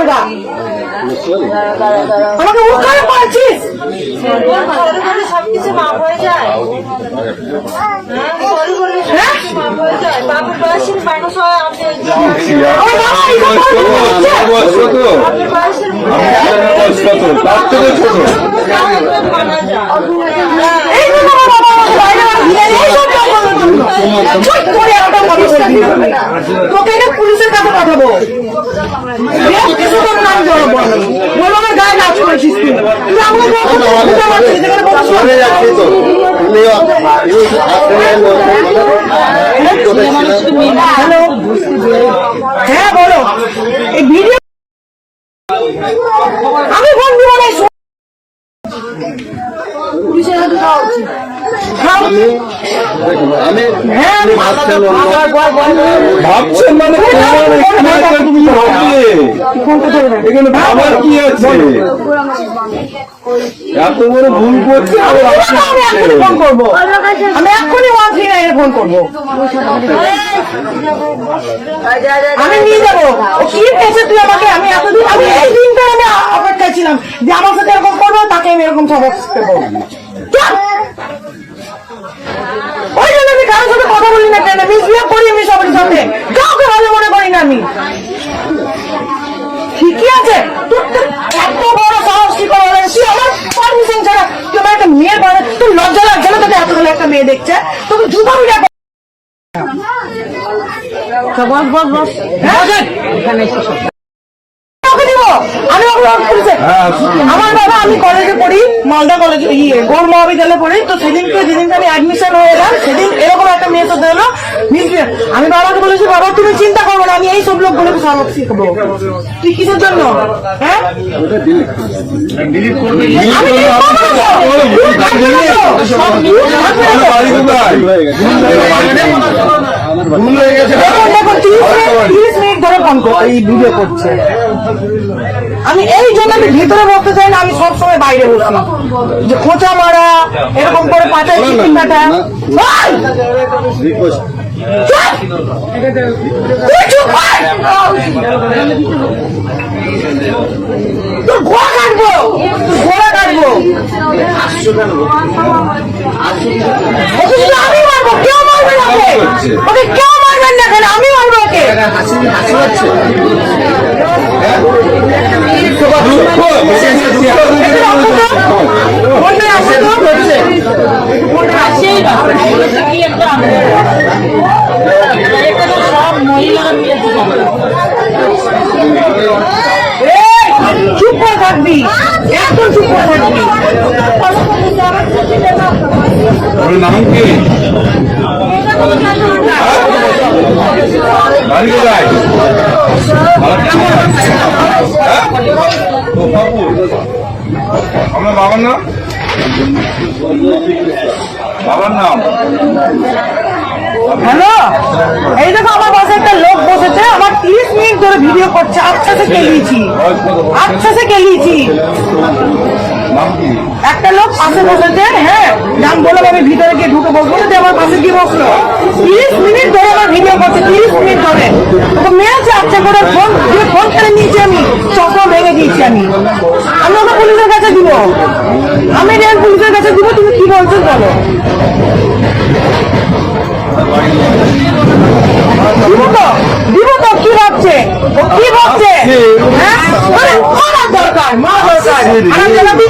কর আমাকে উৎখানে পাচ্ছিস সবকিছু মাপ হয়ে যায় হ্যাঁ করে একটা কথা তোকে এনে পুলিশের কাছে পাঠাবো কিছু তোর নাম আমার গায়ে নাচ করেছিস তুই। তুই আমাকে হ্যাঁ বলো আমি ফোন দিব না পুলিশের হাতে দেওয়া উচিত। ভাবছেন মানে তুমি ভাববে। এখানে ভাবার কি আছে? এত বড় ভুল করছে আমি এক্ষুনি ফোন করব। আমি এক্ষুনি ওয়ান থ্রি নাইনে ফোন করব। আমি নিয়ে যাব। ও কি পেয়েছে তুই আমাকে? আমি এতদিন আমি এই দিনটা আমি অপেক্ষায় ছিলাম যে আমার সাথে এরকম করব তাকে আমি এরকম সবক দেবো। ওই জন্য আমি কারোর সাথে কথা বলি না কেন? মিসবিহেভ করি আমি সবার সাথে। কাউকে ভালো মনে করি না আমি। ঠিকই আছে। এত বড় সাহস কি করে? আমার পারমিশন ছাড়া একটা মেয়ের বাড়ি তোর লজ্জা লাগছে না তোকে এত ভালো একটা মেয়ে দেখছে? তোকে জুতা মিলে বস বস বস। এখানে ওকে দিব আমি ওকে ওকে করেছে। আমার বাবা আমি কলেজে পড়ি মালদা কলেজে ইয়ে গৌর মহাবিদ্যালয়ে পড়ি। তো সেদিনকে যেদিনকে আমি অ্যাডমিশন হয়ে এলাম সেদিন এরকম একটা মেয়ে সাথে হলো মিসবিহেভ আমি বাবাকে বলেছি বাবা তুমি চিন্তা করব না আমি এই সব লোকগুলোকে সবক শিখব তুই কিসের জন্য? হ্যাঁ? আমি ভুল হয়ে গেছে। মিনিট ধরে ফোন এই ভিডিও করছে। আমি এই জন্য আমি ভিতরে বসতে চাই না আমি সবসময় বাইরে বসি। যে খোঁচা মারা এরকম করে পাতায় চিকেন কাটা রিকোয়েস্ট চুপ! তুই চুপ কর! তোর গোড়া কাটবো তোর গোড়া কাটবো ওকে শুধু আমি মারবো কেউ মারবে না ওকে কেউ মারবেন না কেন আমি মারবো ওকে। হাসি হাসি মিলে এই, চুপ করে থাকবি একদম চুপ করে থাকবি নাম কি? আমার বাবার নাম বাবার নাম হ্যালো? এই দেখো, আমার পাশে একটা লোক বসেছে, আমার তিরিশ মিনিট ধরে ভিডিও করছে। আচ্ছা সে কেলিয়েছি আচ্ছা সে কেলিয়েছি একটা লোক পাশে বসেছে হ্যাঁ নাম বললাম আমি ভিতরে গিয়ে ঢুকে বসবো দিয়ে আমার পাশে গিয়ে বসল। তিরিশ মিনিট ধরে আমার ভিডিও করছে তিরিশ মিনিট ধরে। ওকে মেরেছে আচ্ছা করে ফোন দিয়ে ফোন করে নিয়েছি আমি চশমা ভেঙে দিয়েছি আমি। আমি ওকে পুলিশের কাছে দিব। আমি রেল পুলিশের কাছে দিব তুমি কি বলছো বলো। দিব তো দিব তো কি ভাবছে? কি ভাবছে? হ্যাঁ? দরকার মারা দরকার। জানাবি? অফিস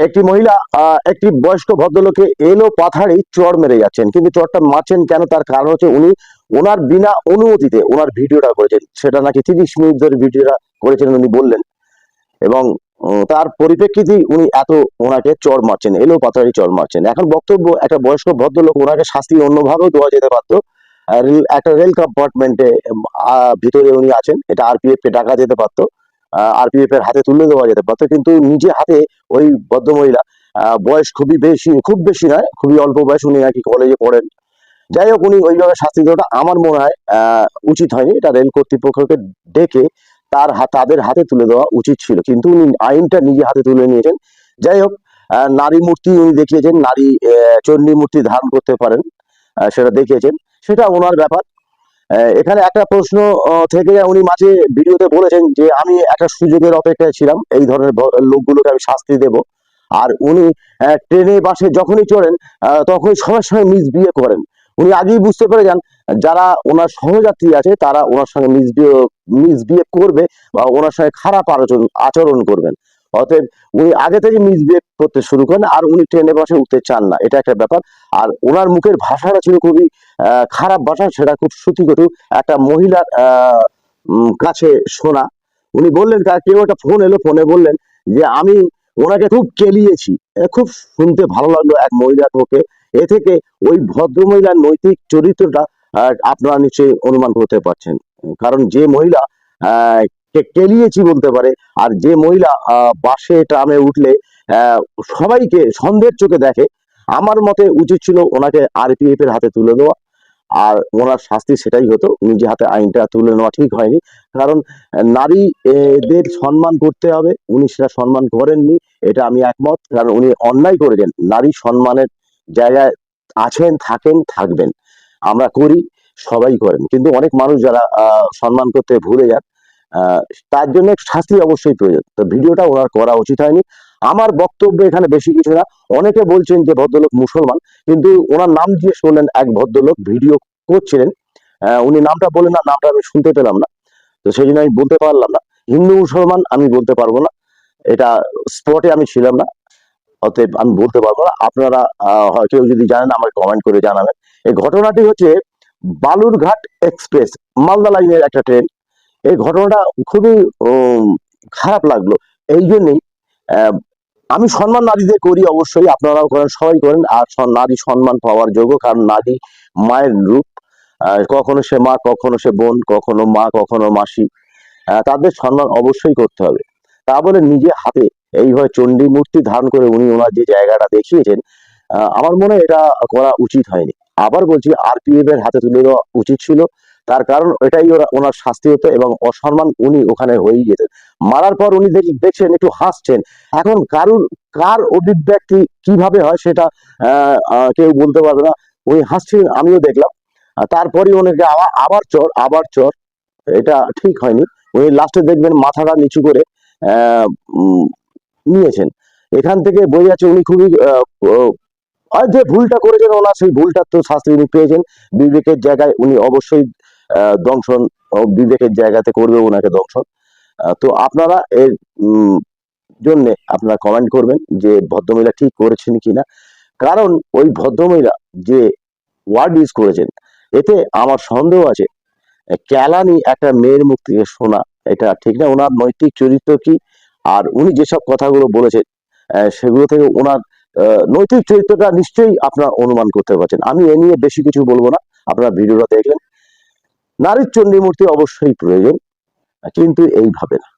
একটি মহিলা একটি বয়স্ক ভদ্রলোকে এলো পাথাড়ি চর মেরে যাচ্ছেন। কিন্তু চরটা মারছেন কেন? তার কারণ হচ্ছে উনি ওনার বিনা অনুমতিতে ওনার ভিডিওটা করেছেন। সেটা নাকি তিরিশ মিনিট ধরে ভিডিওটা করেছেন উনি বললেন। এবং তার পরিপ্রেক্ষিতে উনি এত ওনাকে চর মারছেন, এলো পাতারি চর মারছেন। এখন বক্তব্য, একটা বয়স্ক ভদ্রলোক ওনাকে শাস্তি অন্যভাবেও দেওয়া যেতে পারতো। একটা রেল কম্পার্টমেন্টে ভিতরে উনি আছেন, এটা আরপিএফ কে ডাকা যেতে পারতো। আরপিএফ এর হাতে তুলে দেওয়া যেতে পারতো কিন্তু নিজে হাতে ওই ভদ্রমহিলা বয়স খুবই বেশি, খুব বেশি নয়, খুবই অল্প বয়স উনি নাকি কলেজে পড়েন। যাই হোক, উনি ওইভাবে শাস্তি দেওয়াটা আমার মনে হয় উচিত হয়নি। এটা রেল কর্তৃপক্ষকে ডেকে তার হাত তাদের হাতে তুলে দেওয়া উচিত ছিল। কিন্তু উনি আইনটা নিজে হাতে তুলে নিয়েছেন। যাই হোক নারী মূর্তি উনি দেখিয়েছেন, নারী চণ্ডী মূর্তি ধারণ করতে পারেন সেটা দেখিয়েছেন। সেটা ওনার ব্যাপার। এখানে একটা প্রশ্ন থেকে উনি মাঝে ভিডিওতে বলেছেন যে আমি একটা সুযোগের অপেক্ষায় ছিলাম, এই ধরনের লোকগুলোকে আমি শাস্তি দেব। আর উনি ট্রেনে, বাসে যখনই চড়েন তখনই সবার সঙ্গে মিস বিয়ে করেন। উনি আগেই বুঝতে পেরে যান, যারা ওনার সহযাত্রী আছে, তারা ওনার সঙ্গে মিস বিয়ে মিস বিয়ে করবে বা ওনার সঙ্গে খারাপ আচরণ করবেন। অতএব উনি আগে থেকে মিস বিয়ে করতে শুরু করেন আর উনি ট্রেনে বাসে উঠতে চান না। এটা একটা ব্যাপার। আর ওনার মুখের ভাষাটা ছিল খুবই খারাপ ভাষা, সেটা খুব শ্রুতিকটু একটা মহিলার কাছে শোনা। উনি বললেন কার কেউ একটা ফোন এলো, ফোনে বললেন যে, আমি ওনাকে খুব কেলিয়েছি। খুব শুনতে ভালো লাগল এক মহিলার পক্ষে এ থেকে ওই ভদ্র মহিলার নৈতিক চরিত্রটা আপনারা নিশ্চয়ই অনুমান করতে পারছেন। কারণ যে মহিলা কে বলতে পারে। আর যে মহিলা বাসে, ট্রামে উঠলে সবাইকে সন্দেহের চোখে দেখে, আমার মতে উচিত ছিল ওনাকে আরপিএফ এর হাতে তুলে দেওয়া। আর ওনার শাস্তি সেটাই হতো, নিজে হাতে আইনটা তুলে নেওয়া ঠিক হয়নি। কারণ নারীদের সম্মান করতে হবে, উনি সেটা সম্মান করেননি, এটা আমি একমত। কারণ উনি অন্যায় করেছেন, নারী সম্মানের জায়গায় আছেন, থাকেন, থাকবেন। আমরা করি, সবাই করেন। কিন্তু অনেক মানুষ যারা সম্মান করতে ভুলে যান তার জন্য শাস্তি অবশ্যই প্রয়োজন। তো ভিডিওটা ওনার করা উচিত হয়নি। আমার বক্তব্য এখানে বেশি কিছু না। অনেকে বলছেন যে ভদ্রলোক মুসলমান, কিন্তু ওনার নাম দিয়ে শুনলেন এক ভদ্রলোক, ভিডিও করছিলেন। উনি নামটা বললেন না, নামটা আমি শুনতে পেলাম না। তো সেই জন্য আমি বলতে পারলাম না। হিন্দু মুসলমান আমি বলতে পারব না। এটা স্পটে আমি ছিলাম না। অতএব আমি বলতে পারব না। আপনারা কেউ যদি জানেন, আমাকে কমেন্ট করে জানাবেন। এই ঘটনাটি হচ্ছে বালুরঘাট এক্সপ্রেস, মালদা লাইনের একটা ট্রেন। এই ঘটনাটা খুবই খারাপ লাগল। এই জন্যই আমি সম্মান নারীদের করি অবশ্যই, আপনারাও করেন, সবাই করেন। আর নারী সম্মান পাওয়ার যোগ্য, কারণ নারী মায়ের রূপ কখনো সে মা, কখনো সে বোন, কখনো মা, কখনো মাসি তাদের সম্মান অবশ্যই করতে হবে। তা বলে নিজে হাতে এইভাবে চণ্ডী মূর্তি ধারণ করে উনি ওনার যে জায়গাটা দেখিয়েছেন আমার মনে এটা করা উচিত হয়নি। আবার বলছি আরপিএফ এর হাতে তুলে দেওয়া উচিত ছিল। তার কারণ এটাই ওরা, ওনার শাস্তি হতো এবং অসম্মান উনি ওখানে হয়েই যেতেন। মারার পর উনি দেখি দেখছেন একটু হাসছেন। এখন কারুর, কার অভিব্যক্তি কীভাবে হয় সেটা কেউ বলতে পারবে না। উনি হাসছিলেন আমিও দেখলাম। তারপরে ওনাকে আবার আবার চর আবার চর। এটা ঠিক হয়নি। উনি লাস্টে দেখবেন মাথাটা নিচু করে নিয়েছেন। এখান থেকে বোঝা যাচ্ছে উনি খুবই যে ভুলটা করেছেন ওনার, সেই ভুলটার তো শাস্তি উনি পেয়েছেন। বিবেকের জায়গায় উনি অবশ্যই দংশন বিবেকের জায়গাতে করবে ওনাকে দংশন। তো আপনারা এর জন্যে আপনারা কমেন্ট করবেন যে ভদ্রমহিলা ঠিক করেছেন কিনা। কারণ ওই ভদ্রমহিলা যে ওয়ার্ড ইউজ করেছেন, এতে আমার সন্দেহ আছে ক্যালানি একটা মেয়ের মুখ থেকে শোনা, এটা ঠিক না? ওনার নৈতিক চরিত্র কি? আর উনি যেসব কথাগুলো বলেছেন সেগুলো থেকে ওনার নৈতিক চরিত্রটা নিশ্চয়ই আপনার অনুমান করতে পারছেন। আমি এ নিয়ে বেশি কিছু বলব না। আপনারা ভিডিওটা দেখলেন নারীর চণ্ডী মূর্তি অবশ্যই প্রয়োজন, কিন্তু এইভাবে না।